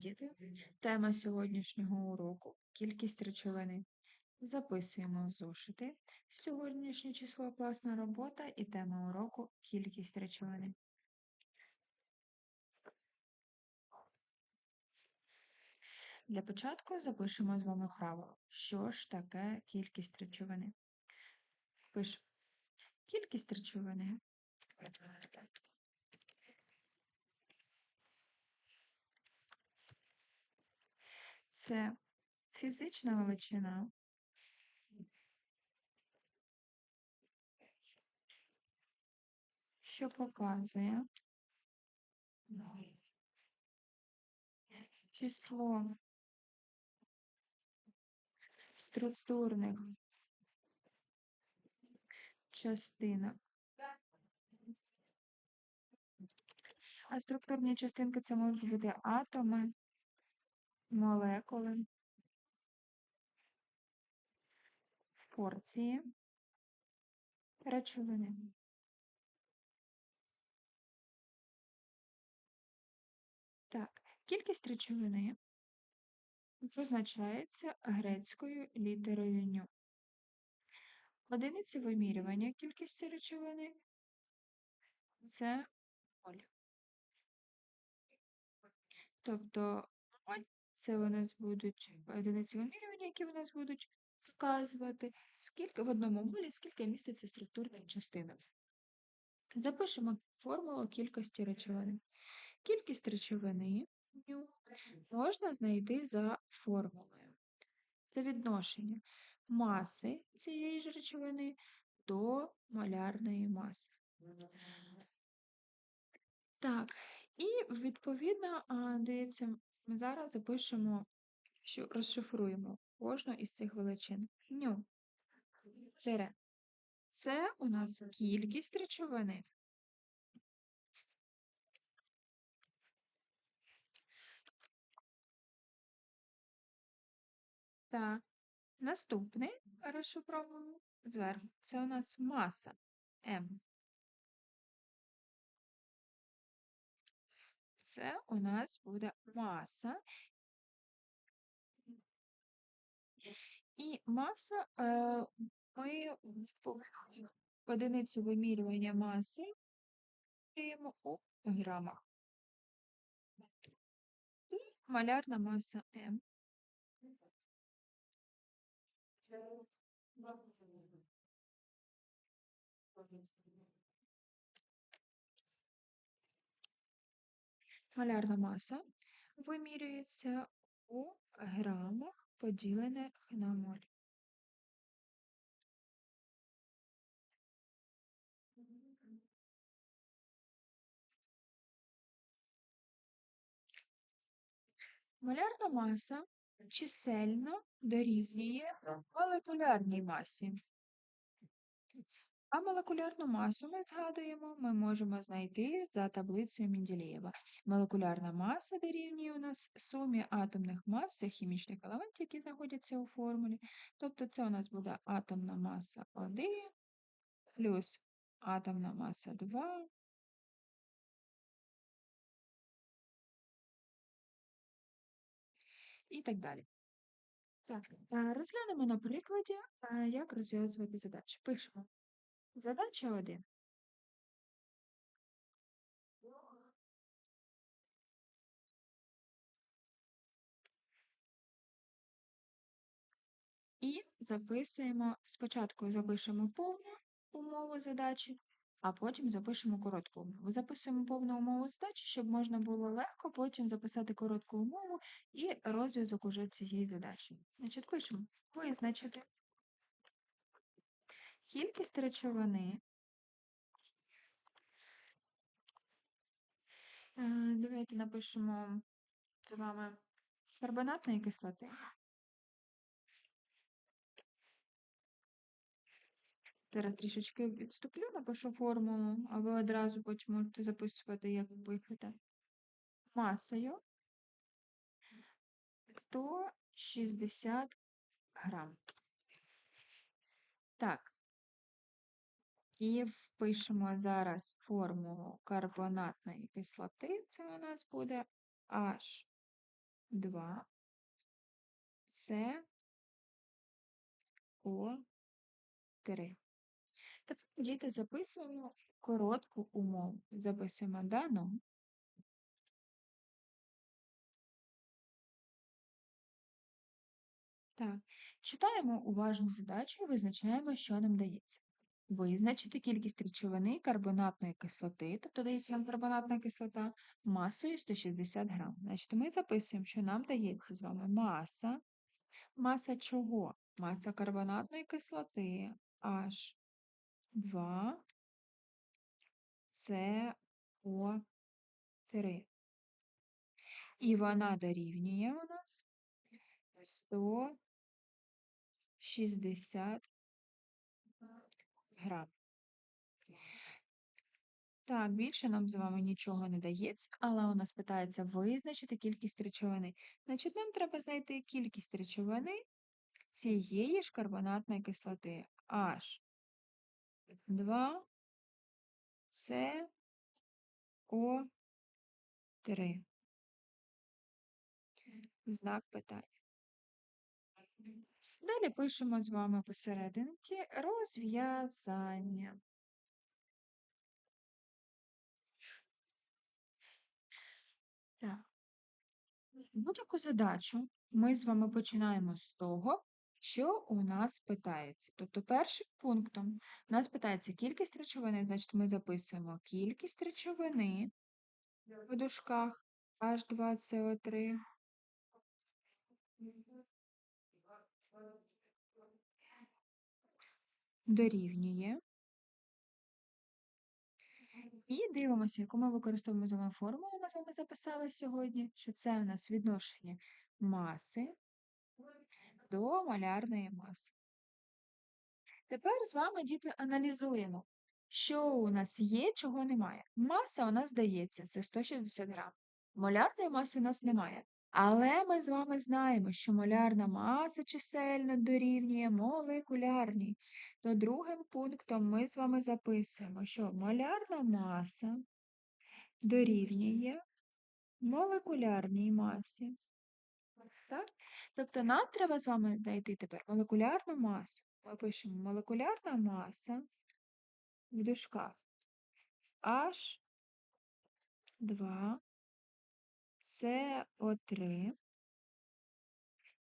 Діти, тема сьогоднішнього уроку кількість речовини. Записуємо зошити. Сьогоднішнє число класна робота і тема уроку кількість речовини. Для початку запишемо з вами правило. Що ж таке кількість речовини? Пишемо. Кількість речовини це фізична величина, що показує число структурних частинок. А структурні частинки це можуть бути атоми, молекули, в порції речовини. Так, кількість речовини позначається грецькою літерою ню. Одиниці вимірювання кількості речовини це моль. Тобто моль це у нас будуть одиниці вимірювання, які у нас будуть вказувати, скільки в одному молі, скільки міститься структурних частинок. Запишемо формулу кількості речовини. Кількість речовини можна знайти за формулою. Це відношення маси цієї ж речовини до малярної маси. Так, і відповідно, а, дивіться, ми зараз запишемо, що розшифруємо кожну із цих величин. Ню. Тире. Це у нас кількість речовини. Так, наступний розшифровуємо зверху. Це у нас маса М. Це у нас буде маса. І маса е, ми в одиниці вимірювання маси міряємо у грамах. І малярна маса М. Малярна маса вимірюється у грамах, поділених на моль. Малярна маса чисельно дорівнює молекулярній масі. А молекулярну масу ми згадуємо, ми можемо знайти за таблицею Менделєєва. Молекулярна маса дорівнює у нас сумі атомних мас цих хімічних елементів, які знаходяться у формулі. Тобто це у нас буде атомна маса 1 плюс атомна маса 2 і так далі. Так, е, розглянемо на прикладі, як розв'язувати задачі. Пишемо. Задача 1. І записуємо, спочатку запишемо повну умову задачі, а потім запишемо коротку умову. Записуємо повну умову задачі, щоб можна було легко потім записати коротку умову і розв'язок уже цієї задачі. Значить, пишемо визначити кількість речовини. Е, Давайте напишемо з вами карбонатної кислоти. Зараз трішечки відступлю, напишу формулу, а ви одразу потім можете записувати, як ви пишете. Масою 160 грам. Так. І впишемо зараз формулу карбонатної кислоти. Це у нас буде H 2, С, О, 3. Тепер, діти, записуємо коротку умову. Записуємо дано. Так, читаємо уважну задачу і визначаємо, що нам дається. Визначити кількість речовини карбонатної кислоти, тобто дається нам карбонатна кислота, масою 160 грам. Значить, ми записуємо, що нам дається з вами маса. Маса чого? Маса карбонатної кислоти H2 CO3. І вона дорівнює у нас 160 грам. Так, більше нам з вами нічого не дається, але у нас питається визначити кількість речовини. Значить, нам треба знайти кількість речовини цієї ж карбонатної кислоти H2 CO3. Знак питання. Далі пишемо з вами посерединки розв'язання. Так. Будь-яку задачу ми з вами починаємо з того, що у нас питається. Тобто першим пунктом у нас питається кількість речовини, значить ми записуємо кількість речовини в дужках H2CO3 дорівнює. І дивимося, яку ми використовуємо з вами формулу, ми з вами записали сьогодні, що це у нас відношення маси до малярної маси. Тепер з вами, діти, аналізуємо, що у нас є, чого немає. Маса у нас дається, це 160 грам. Молярної маси у нас немає. Але ми з вами знаємо, що молярна маса чисельно дорівнює молекулярній. То другим пунктом ми з вами записуємо, що молярна маса дорівнює молекулярній масі. Так? Тобто нам треба з вами знайти тепер молекулярну масу. Ми пишемо молекулярна маса в дужках H2 CO3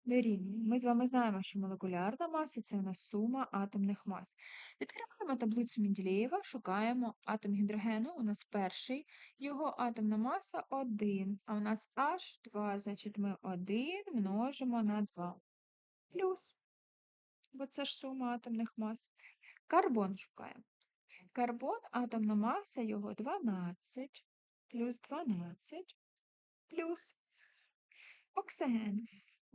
дорівнює. Ми з вами знаємо, що молекулярна маса це у нас сума атомних мас. Відкриваємо таблицю Менделєєва, шукаємо атом гідрогену. У нас перший, його атомна маса 1, а у нас H2, значить ми 1 множимо на 2. Плюс, бо це ж сума атомних мас. Карбон шукаємо. Карбон, атомна маса його 12, плюс 12, плюс оксиген.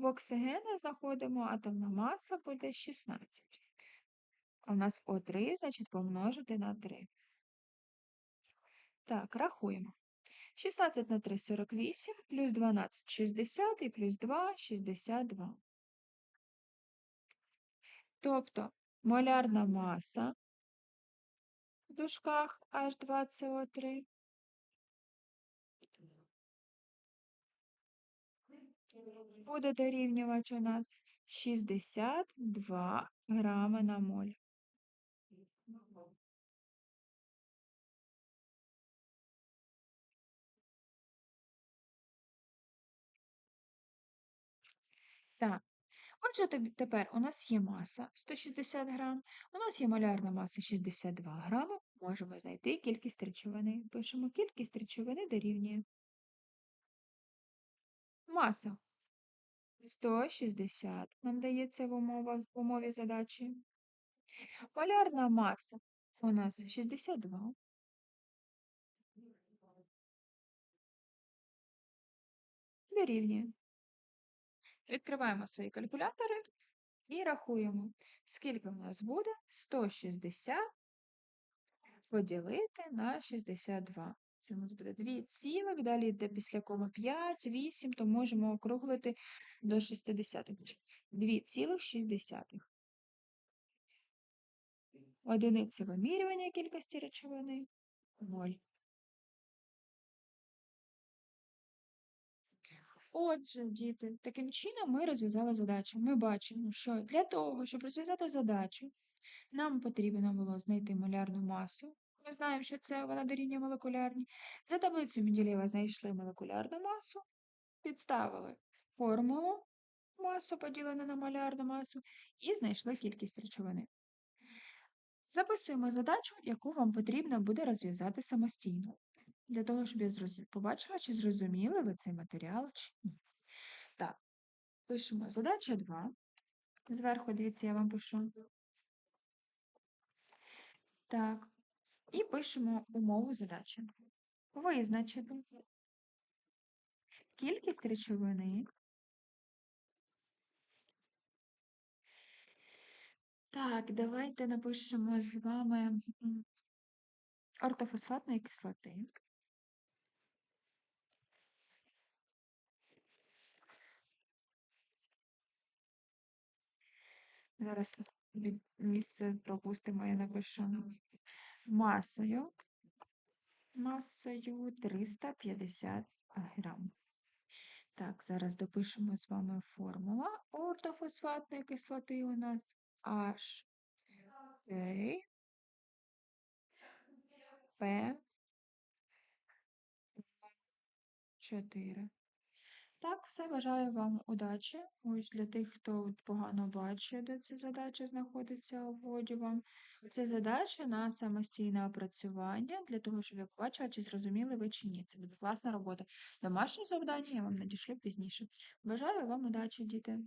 В оксигена знаходимо атомна маса буде 16. А у нас О3, значить, помножити на 3. Так, рахуємо. 16 на 3 – 48, плюс 12 – 60 і плюс 2 – 62. Тобто молярна маса в дужках H2CO3 буде дорівнювати у нас 62 грами на моль. Так, отже, тепер у нас є маса 160 грам, у нас є молярна маса 62 грами, можемо знайти кількість речовини. Пишемо кількість речовини дорівнює. Маса 160 нам дається в, умовах, в умові задачі. Полярна маса у нас 62. Дорівнює. Відкриваємо свої калькулятори і рахуємо, скільки в нас буде 160 поділити на 62. Це у нас буде 2 цілих, далі йде після кома 5, 8, то можемо округлити до 60. 2,6. Одиниця вимірювання кількості речовини 0. Отже, діти, таким чином ми розв'язали задачу. Ми бачимо, що для того, щоб розв'язати задачу, нам потрібно було знайти молярну масу. Ми знаємо, що це вона дорівнює молекулярній. За таблицею Менделєєва знайшли молекулярну масу, підставили формулу масу поділену на молярну масу і знайшли кількість речовини. Записуємо задачу, яку вам потрібно буде розв'язати самостійно, для того, щоб я побачила, чи зрозуміли ви цей матеріал, чи ні. Так, пишемо задача 2. Зверху, дивіться, я вам пишу. Так. І пишемо умову задачі. Визначити кількість речовини. Так, давайте напишемо з вами ортофосфатної кислоти. Зараз місце пропустимо, я напишу масою. Масою 350 грам. Так, зараз допишемо з вами формула ортофосфатної кислоти у нас H, P, 4. Так, все бажаю вам удачі. Ось для тих, хто погано бачить, де ця задача знаходиться, вводю вам. Це задача на самостійне опрацювання для того, щоб я побачила, чи зрозуміли ви чи ні. Це буде класна робота. Домашні завдання я вам надішлю пізніше. Бажаю вам удачі, діти!